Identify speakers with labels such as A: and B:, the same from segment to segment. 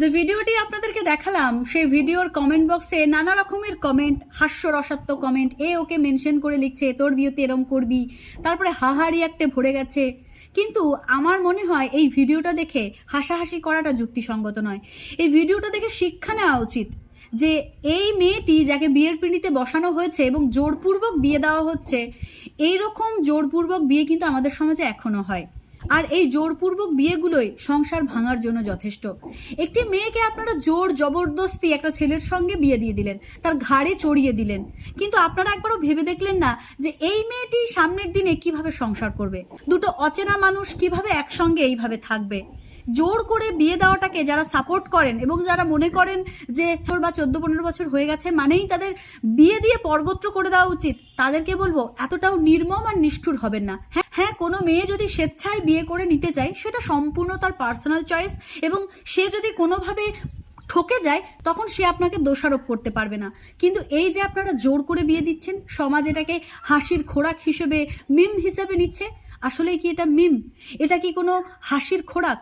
A: যে ভিডিওটি আপনাদেরকে দেখালাম, সেই ভিডিওর কমেন্ট বক্সে নানা রকমের কমেন্ট হাস্যরসাত্মক কমেন্ট এ ওকে মেনশন করে লিখছে, তোর বিয়েতে এরম করবি? তারপরে হাহারি একটা ভরে গেছে। কিন্তু আমার মনে হয় এই ভিডিওটা দেখে হাসাহাসি করাটা যুক্তিসঙ্গত নয়। এই ভিডিওটা দেখে শিক্ষা নেওয়া উচিত যে এই মেয়েটি যাকে বিয়ের পিঁড়িতে বসানো হয়েছে এবং জোরপূর্বক বিয়ে দেওয়া হচ্ছে এই রকম জোরপূর্বক বিয়ে কিন্তু আমাদের সমাজে এখনও হয়। আর এই জোরপূর্বক বিয়েগুলোই সংসার ভাঙার জন্য যথেষ্ট। একটি মেয়েকে আপনারা জোর জবরদস্তি একটা ছেলের সঙ্গে বিয়ে দিয়ে দিলেন, তার ঘাড়ে চড়িয়ে দিলেন। কিন্তু আপনারা একবারও ভেবে দেখলেন না যে এই মেয়েটি সামনের দিনে কীভাবে সংসার করবে? দুটো অচেনা মানুষ কীভাবে একসঙ্গে এইভাবে থাকবে? জোর করে বিয়ে দেওয়াটাকে যারা সাপোর্ট করেন এবং যারা মনে করেন যে বা চোদ্দ, পনেরো বছর হয়ে গেছে মানেই তাদের বিয়ে দিয়ে পরগোত্র করে দেওয়া উচিত, তাদেরকে বলব এতটাও নির্মম আর নিষ্ঠুর হবেন না। হ্যাঁ হ্যাঁ কোনো মেয়ে যদি স্বেচ্ছায় বিয়ে করে নিতে চায়, সেটা সম্পূর্ণ তার পার্সোনাল চয়েস এবং সে যদি কোনোভাবে ঠকে যায়, তখন সে আপনাকে দোষারোপ করতে পারবে না। কিন্তু এই যে আপনারা জোর করে বিয়ে দিচ্ছেন, সমাজ এটাকে হাসির খোরাক হিসেবে মিম হিসেবে নিচ্ছে আসলে কি এটা মিম এটা কি কোনো হাসির খোরাক?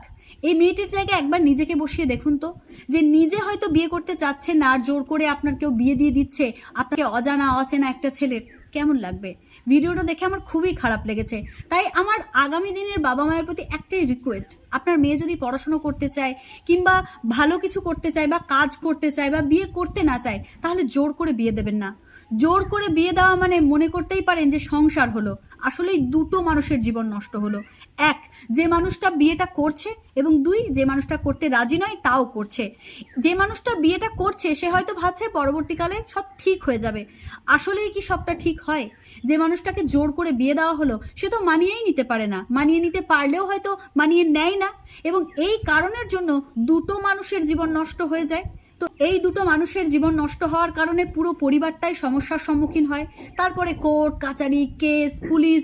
A: এই মেয়েটির জায়গায় একবার নিজেকে বসিয়ে দেখুন তো। যে নিজে হয়তো বিয়ে করতে চাচ্ছে না, আর জোর করে আপনার কেউ বিয়ে দিয়ে দিচ্ছে, আপনাকে অজানা, অচেনা একটা ছেলের, কেমন লাগবে? ভিডিওটা দেখে আমার খুবই খারাপ লেগেছে। তাই আমার আগামী দিনের বাবা মায়ের প্রতি একটাই রিকোয়েস্ট আপনার মেয়ে যদি পড়াশুনো করতে চায়, কিংবা ভালো কিছু করতে চায়, বা কাজ করতে চায়, বা বিয়ে করতে না চায়, তাহলে জোর করে বিয়ে দেবেন না। জোর করে বিয়ে দেওয়া মানে মনে করতেই পারেন যে সংসার হলো। আসলেই দুটো মানুষের জীবন নষ্ট হলো। এক, যে মানুষটা বিয়েটা করছে এবং দুই, যে মানুষটা করতে রাজি নয় তাও করছে। যে মানুষটা বিয়েটা করছে, সে হয়তো ভাবছে পরবর্তীকালে সব ঠিক হয়ে যাবে। আসলেই কি সবটা ঠিক হয়? যে মানুষটাকে জোর করে বিয়ে দেওয়া হলো, সে তো মানিয়েই নিতে পারে না। মানিয়ে নিতে পারলেও হয়তো মানিয়ে নেয় না। এবং এই কারণের জন্য দুটো মানুষের জীবন নষ্ট হয়ে যায়। তো এই দুটো মানুষের জীবন নষ্ট হওয়ার কারণে পুরো পরিবারটাই সমস্যার সম্মুখীন হয়। তারপরে কোর্ট, কাচারি, কেস, পুলিশ,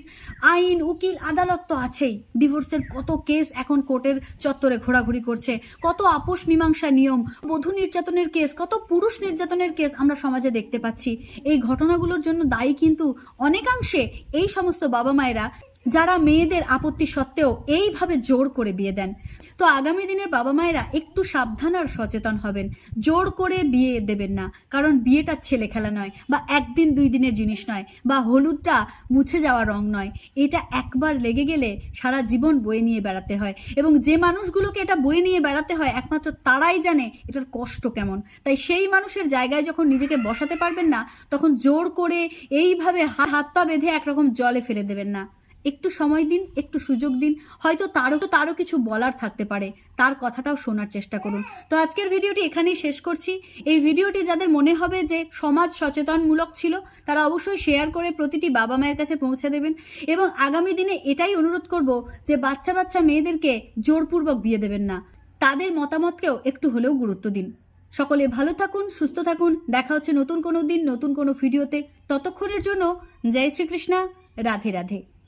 A: আইন, উকিল, আদালত তো আছেই। ডিভোর্সের কত কেস এখন কোর্টের চত্বরে ঘোরাঘুরি করছে। কত আপোষ মীমাংসা নিয়ম, বধূ নির্যাতনের কেস, কত পুরুষ নির্যাতনের কেস আমরা সমাজে দেখতে পাচ্ছি। এই ঘটনাগুলোর জন্য দায়ী কিন্তু অনেকাংশে এই সমস্ত বাবা মায়েরা যারা মেয়েদের আপত্তি সত্ত্বেও এইভাবে জোর করে বিয়ে দেন। তো আগামী দিনের বাবা মায়েরা একটু সাবধান আর সচেতন হবেন। জোর করে বিয়ে দেবেন না। কারণ বিয়েটা ছেলে খেলা নয় বা একদিন দুই দিনের জিনিস নয় বা হলুদটা মুছে যাওয়া রং নয়। এটা একবার লেগে গেলে সারা জীবন বয়ে নিয়ে বেড়াতে হয়। এবং যে মানুষগুলোকে এটা বয়ে নিয়ে বেড়াতে হয়, একমাত্র তারাই জানে এটার কষ্ট কেমন। তাই সেই মানুষের জায়গায় যখন নিজেকে বসাতে পারবেন না, তখন জোর করে এইভাবে হাত পা বেঁধে একরকম জলে ফেলে দেবেন না। একটু সময় দিন, একটু সুযোগ দিন। হয়তো তারও তো তারও কিছু বলার থাকতে পারে। তার কথাটাও শোনার চেষ্টা করুন। তো আজকের ভিডিওটি এখানেই শেষ করছি। এই ভিডিওটি যাদের মনে হবে যে সমাজ সচেতনমূলক ছিল, তারা অবশ্যই শেয়ার করে প্রতিটি বাবা মায়ের কাছে পৌঁছে দেবেন। এবং আগামী দিনে এটাই অনুরোধ করব যে বাচ্চা বাচ্চা মেয়েদেরকে জোরপূর্বক বিয়ে দেবেন না। তাদের মতামতকেও একটু হলেও গুরুত্ব দিন। সকলে ভালো থাকুন, সুস্থ থাকুন। দেখা হচ্ছে নতুন কোনো দিন, নতুন কোনো ভিডিওতে। ততক্ষণের জন্য জয় শ্রীকৃষ্ণা। রাধে রাধে।